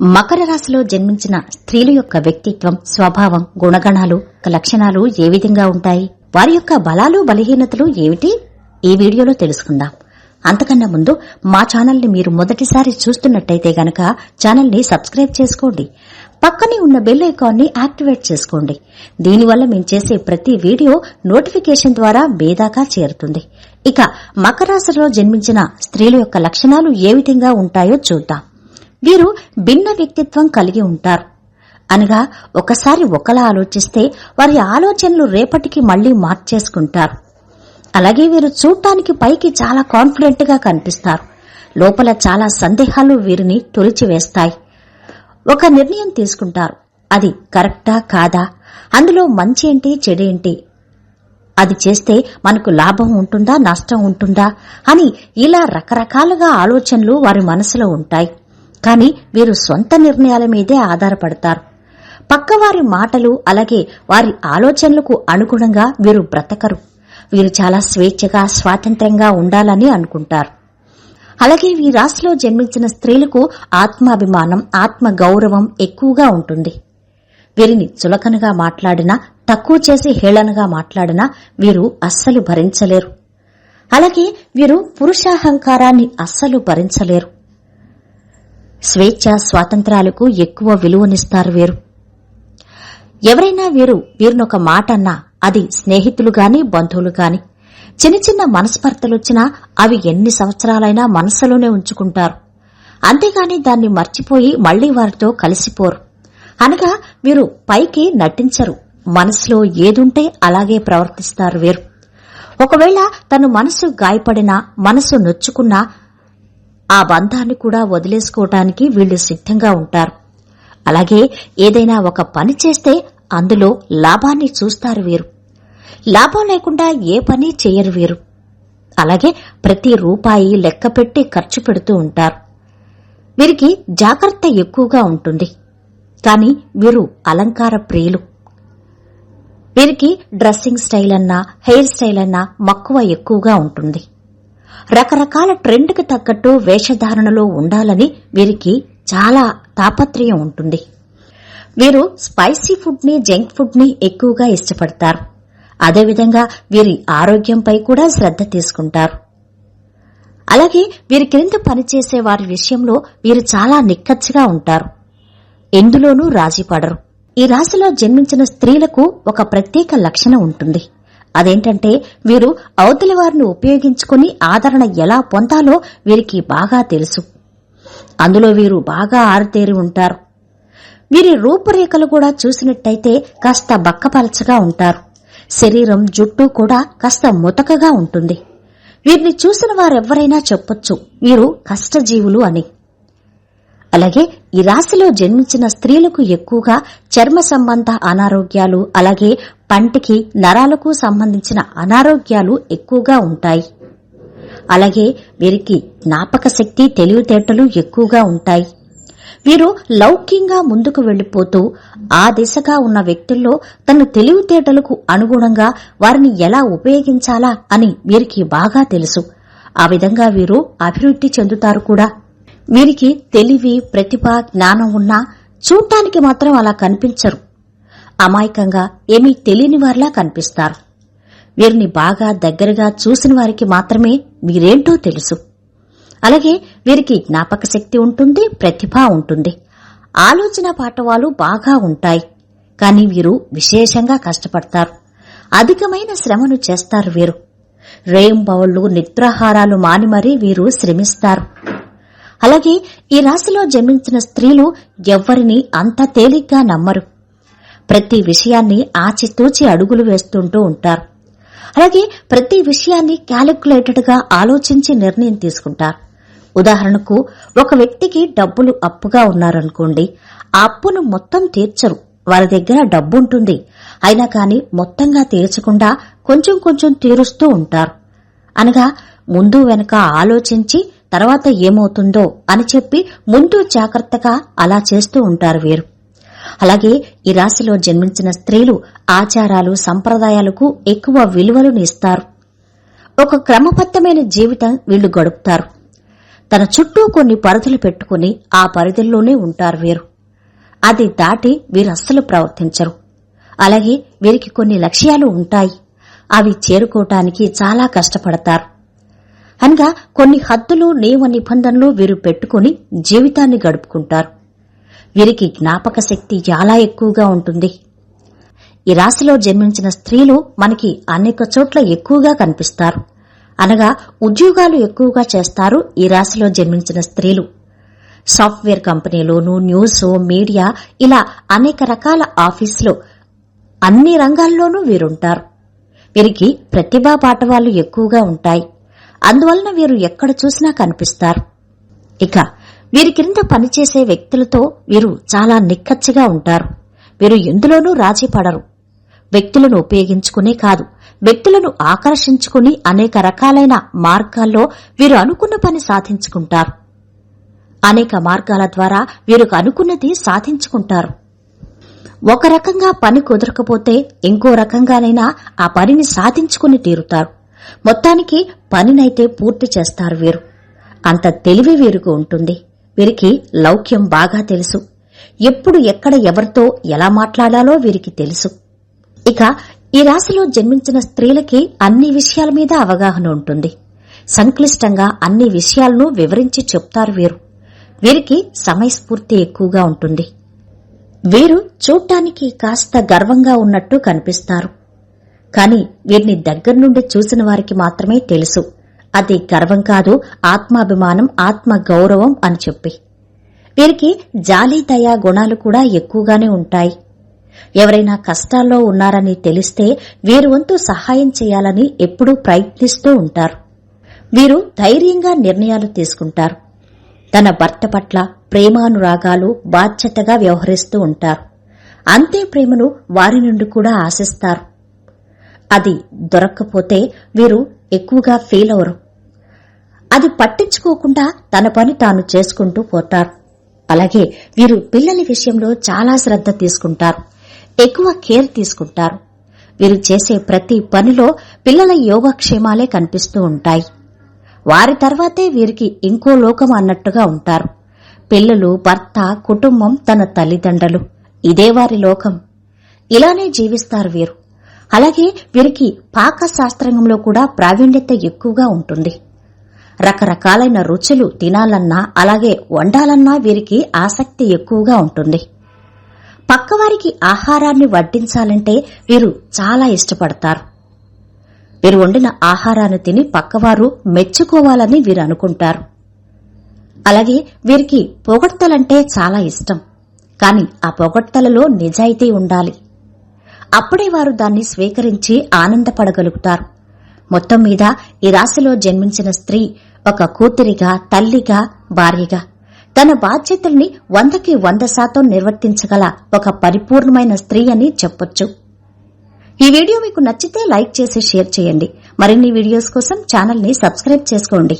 మకర రాశిలో జన్మించిన స్త్రీల యొక్క వ్యక్తిత్వం స్వభావం గుణగణాలు లక్షణాలు ఏ విధంగా ఉంటాయి? వారి యొక్క బలాలు బలహీనతలు ఏమిటి? ఈ వీడియోలో తెలుసుకుందాం. అంతకన్నా ముందు మా ఛానల్ని మీరు మొదటిసారి చూస్తున్నట్టయితే గనక ఛానల్ని సబ్స్క్రైబ్ చేసుకోండి. పక్కనే ఉన్న బెల్ ఐకాన్ని యాక్టివేట్ చేసుకోండి. దీనివల్ల మేము చేసే ప్రతి వీడియో నోటిఫికేషన్ ద్వారా బేదాకా చేరుతుంది. ఇక మకరాశిలో జన్మించిన స్త్రీల యొక్క లక్షణాలు ఏ విధంగా ఉంటాయో చూద్దాం. వీరు భిన్న వ్యక్తిత్వం కలిగి ఉంటారు. అనగా ఒకసారి ఒకలా ఆలోచిస్తే వారి ఆలోచనలు రేపటికి మళ్ళీ మార్చేసుకుంటారు. అలాగే వీరు చూడటానికి పైకి చాలా కాన్ఫిడెంట్గా కనిపిస్తారు. లోపల చాలా సందేహాలు వీరిని తొలిచివేస్తాయి. ఒక నిర్ణయం తీసుకుంటారు. అది కరెక్టా కాదా? అందులో మంచి ఏంటి చెడేంటి అది చేస్తే మనకు లాభం ఉంటుందా నష్టం ఉంటుందా? అని ఇలా రకరకాలుగా ఆలోచనలు వారి మనసులో ఉంటాయి. కానీ వీరు సొంత నిర్ణయాల మీదే ఆధారపడతారు. పక్కవారి మాటలు అలాగే వారి ఆలోచనలకు అనుగుణంగా వీరు బ్రతకరు. వీరు చాలా స్వేచ్ఛగా స్వాతంత్ర్యంగా ఉండాలని అనుకుంటారు. అలాగే ఈ రాశిలో జన్మించిన స్త్రీలకు ఆత్మాభిమానం ఆత్మ గౌరవం ఎక్కువగా ఉంటుంది. వీరిని చులకనగా మాట్లాడినా తక్కువ చేసి హేళనగా మాట్లాడినా వీరు అస్సలు భరించలేరు. అలాగే వీరు పురుషాహంకారాన్ని అస్సలు భరించలేరు. స్వేచ్ఛ స్వాతంత్రాలకు ఎక్కువ విలువనిస్తారు వీరు. ఎవరైనా వీరు వీరినొక మాట అన్నా అది స్నేహితులు గాని బంధువులు గాని చిన్న చిన్న మనస్పర్ధలొచ్చినా అవి ఎన్ని సంవత్సరాలైనా మనసులోనే ఉంచుకుంటారు. అంతేగాని దాన్ని మర్చిపోయి మళ్ళీ వారితో కలిసిపోరు. అనగా వీరు పైకి నటించరు. మనసులో ఏదుంటే అలాగే ప్రవర్తిస్తారు వీరు. ఒకవేళ తను మనసు గాయపడినా మనసు నొచ్చుకున్నా ఆ బంధాన్ని కూడా వదిలేసుకోవటానికి వీళ్ళు సిద్ధంగా ఉంటారు. అలాగే ఏదైనా ఒక పని చేస్తే అందులో లాభాన్ని చూస్తారు వీరు. లాభం లేకుండా ఏ పని చేయరు వీరు. అలాగే ప్రతి రూపాయి లెక్కపెట్టి ఖర్చు పెడుతూ ఉంటారు. వీరికి జాగ్రత్త ఎక్కువగా ఉంటుంది. కాని వీరు అలంకార ప్రియులు. వీరికి డ్రెస్సింగ్ స్టైల్ అన్నా హెయిర్ స్టైల్ అన్నా మక్కువ ఎక్కువగా ఉంటుంది. రకరకాల ట్రెండ్కి తగ్గట్టు వేషధారణలో ఉండాలని వీరికి చాలా తాపత్రయం ఉంటుంది. వీరు స్పైసీ ఫుడ్ని జంక్ ఫుడ్ని ఎక్కువగా ఇష్టపడతారు. అదేవిధంగా వీరి ఆరోగ్యంపై కూడా శ్రద్ధ తీసుకుంటారు. అలాగే వీరి క్రింద పనిచేసే వారి విషయంలో వీరు చాలా నిక్కచ్చిగా ఉంటారు. ఎందులోనూ రాజీపడరు. ఈ రాశిలో జన్మించిన స్త్రీలకు ఒక ప్రత్యేక లక్షణం ఉంటుంది. అదేంటంటే వీరు అవతలి వారిని ఉపయోగించుకుని ఆదరణ ఎలా పొందాలో వీరికి బాగా తెలుసు. అందులో వీరు బాగా ఆరితేరి ఉంటారు. వీరి రూపురేఖలు కూడా చూసినట్టయితే కాస్త బక్కపలచగా ఉంటారు. శరీరం జుట్టు కూడా కాస్త ముతకగా ఉంటుంది. వీరిని చూసిన వారెవ్వరైనా చెప్పొచ్చు వీరు కష్టజీవులు అని. అలాగే ఈ రాశిలో జన్మించిన స్త్రీలకు ఎక్కువగా చర్మ సంబంధ అనారోగ్యాలు అలాగే పంటికి నరాలకు సంబంధించిన అనారోగ్యాలు ఎక్కువగా ఉంటాయి. అలాగే వీరికి జ్ఞాపక శక్తి తెలివితేటలు ఎక్కువగా ఉంటాయి. వీరు లౌక్యంగా ముందుకు వెళ్ళిపోతూ ఆ దిశగా ఉన్న వ్యక్తుల్లో తన తెలివితేటలకు అనుగుణంగా వారిని ఎలా ఉపయోగించాలా అని వీరికి బాగా తెలుసు. ఆ విధంగా వీరు అభివృద్ధి చెందుతారు కూడా. వీరికి తెలివి ప్రతిభ జ్ఞానం ఉన్నా చూడటానికి మాత్రం అలా కనిపించరు. అమాయకంగా ఏమీ తెలియని వారిలా కనిపిస్తారు. వీరిని బాగా దగ్గరగా చూసిన వారికి మాత్రమే వీరేంటో తెలుసు. అలాగే వీరికి జ్ఞాపక శక్తి ఉంటుంది ప్రతిభ ఉంటుంది. ఆలోచన పాటవాలు బాగా ఉంటాయి. కాని వీరు విశేషంగా కష్టపడతారు. అధికమైన శ్రమను చేస్తారు వీరు. రేంబవళ్ళు నిద్రాహారాలు మాని మరీ వీరు శ్రమిస్తారు. అలాగే ఈ రాశిలో జన్మించిన స్త్రీలు ఎవ్వరిని అంత తేలిగ్గా నమ్మరు. ప్రతి విషయాన్ని ఆచితూచి అడుగులు వేస్తుంటూ ఉంటారు. అలాగే ప్రతి విషయాన్ని క్యాలిక్యులేటెడ్గా ఆలోచించి నిర్ణయం తీసుకుంటారు. ఉదాహరణకు ఒక వ్యక్తికి డబ్బులు అప్పుగా ఉన్నారనుకోండి ఆ అప్పును మొత్తం తీర్చరు. వారి దగ్గర డబ్బుంటుంది. అయినా కాని మొత్తంగా తీర్చకుండా కొంచెం కొంచెం తీరుస్తూ ఉంటారు. అనగా ముందు వెనక ఆలోచించి తర్వాత ఏమవుతుందో అని చెప్పి ముందు జాగ్రత్తగా అలా చేస్తూ ఉంటారు వీరు. అలాగే ఈ రాశిలో జన్మించిన స్త్రీలు ఆచారాలు సంప్రదాయాలకు ఎక్కువ విలువలను ఇస్తారు. ఒక క్రమబద్ధమైన జీవితం వీళ్ళు గడుపుతారు. తన చుట్టూ కొన్ని పరిధులు పెట్టుకుని ఆ పరిధుల్లోనే ఉంటారు వీరు. అది దాటి వీరు అస్సలు ప్రవర్తించరు. అలాగే వీరికి కొన్ని లక్ష్యాలు ఉంటాయి. అవి చేరుకోవటానికి చాలా కష్టపడతారు. అనగా కొన్ని హద్దులు నియమ నిబంధనలు వీరు పెట్టుకుని జీవితాన్ని గడుపుకుంటారు. వీరికి జ్ఞాపక శక్తి చాలా ఎక్కువగా ఉంటుంది. ఈ రాశిలో జన్మించిన స్త్రీలు మనకి అనేక చోట్ల ఎక్కువగా కనిపిస్తారు. అనగా ఉద్యోగాలు ఎక్కువగా చేస్తారు ఈ రాశిలో జన్మించిన స్త్రీలు. సాఫ్ట్వేర్ కంపెనీలోనూ న్యూస్ మీడియా ఇలా అనేక రకాల ఆఫీసులు అన్ని రంగాల్లోనూ వీరుంటారు. వీరికి ప్రతిభా పాఠవాలు ఎక్కువగా ఉంటాయి. అందువలన వీరు ఎక్కడ చూసినా కనిపిస్తారు. ఇక వీరి క్రింద పనిచేసే వ్యక్తులతో వీరు చాలా నిక్కచ్చిగా ఉంటారు. వీరు ఎందులోనూ రాజీ పడరు. వ్యక్తులను ఉపయోగించుకునే కాదు వ్యక్తులను ఆకర్షించుకుని అనేక రకాలైన మార్గాల్లో వీరు అనుకున్న పని సాధించుకుంటారు. అనేక మార్గాల ద్వారా వీరికి అనుకున్నది సాధించుకుంటారు. ఒక రకంగా పని కుదరకపోతే ఇంకో రకంగానైనా ఆ పనిని సాధించుకుని తీరుతారు. మొత్తానికి పనినైతే పూర్తి చేస్తారు వీరు. అంత తెలివి వీరికి ఉంటుంది. వీరికి లౌక్యం బాగా తెలుసు. ఎప్పుడు ఎక్కడ ఎవరితో ఎలా మాట్లాడాలో వీరికి తెలుసు. ఇక ఈ రాశిలో జన్మించిన స్త్రీలకి అన్ని విషయాల మీద అవగాహన ఉంటుంది. సంక్లిష్టంగా అన్ని విషయాలను వివరించి చెప్తారు వీరు. వీరికి సమయస్ఫూర్తి ఎక్కువగా ఉంటుంది. వీరు చూడ్డానికి కాస్త గర్వంగా ఉన్నట్టు కనిపిస్తారు. కాని వీరిని దగ్గర నుండి చూసిన వారికి మాత్రమే తెలుసు. అది గర్వం కాదు ఆత్మాభిమానం ఆత్మ గౌరవం అని చెప్పి. వీరికి జాలి దయా గుణాలు కూడా ఎక్కువగానే ఉంటాయి. ఎవరైనా కష్టాల్లో ఉన్నారని తెలిస్తే వీరు వంతు సహాయం చేయాలని ఎప్పుడూ ప్రయత్నిస్తూ ఉంటారు. వీరు ధైర్యంగా నిర్ణయాలు తీసుకుంటారు. తన భర్త పట్ల ప్రేమానురాగాలు బాధ్యతగా వ్యవహరిస్తూ ఉంటారు. అంతే ప్రేమను వారి నుండి కూడా ఆశిస్తారు. అది దొరక్కపోతే వీరు ఎక్కువగా ఫీల్ అవరు. అది పట్టించుకోకుండా తన పని తాను చేసుకుంటూ పోతారు. అలాగే వీరు పిల్లల విషయంలో చాలా శ్రద్ధ తీసుకుంటారు. ఎక్కువ కేర్ తీసుకుంటారు. వీరు చేసే ప్రతి పనిలో పిల్లల యోగక్షేమాలే కనిపిస్తూ ఉంటాయి. వారి తర్వాతే వీరికి ఇంకో లోకం అన్నట్టుగా ఉంటారు. పిల్లలు భర్త కుటుంబం తన తల్లిదండ్రులు. ఇదే వారి లోకం. ఇలానే జీవిస్తారు వీరు. అలాగే వీరికి పాక శాస్త్రంగంలో కూడా ప్రావీణ్యత ఎక్కువగా ఉంటుంది. రకరకాలైన రుచులు తినాలన్నా అలాగే వండాలన్నా వీరికి ఆసక్తి ఎక్కువగా ఉంటుంది. పక్కవారికి ఆహారాన్ని వడ్డించాలంటే వీరు చాలా ఇష్టపడతారు. వీరు వండిన ఆహారాన్ని తిని పక్కవారు మెచ్చుకోవాలని వీరు అనుకుంటారు. అలాగే వీరికి పొగడ్తలంటే చాలా ఇష్టం. కాని ఆ పొగడ్తలలో నిజాయితీ ఉండాలి. అప్పుడే వారు దాన్ని స్వీకరించి ఆనందపడగలుగుతారు. మొత్తం మీద ఈ రాశిలో జన్మించిన స్త్రీ ఒక కూతురిగా తల్లిగా భార్యగా. తన బాధ్యతల్ని వందకి వంద శాతం నిర్వర్తించగల ఒక పరిపూర్ణమైన స్త్రీ అని చెప్పొచ్చు. ఈ వీడియో మీకు నచ్చితే లైక్ చేసి షేర్ చేయండి. మరిన్ని వీడియోస్ కోసం ఛానల్ని సబ్స్క్రైబ్ చేసుకోండి.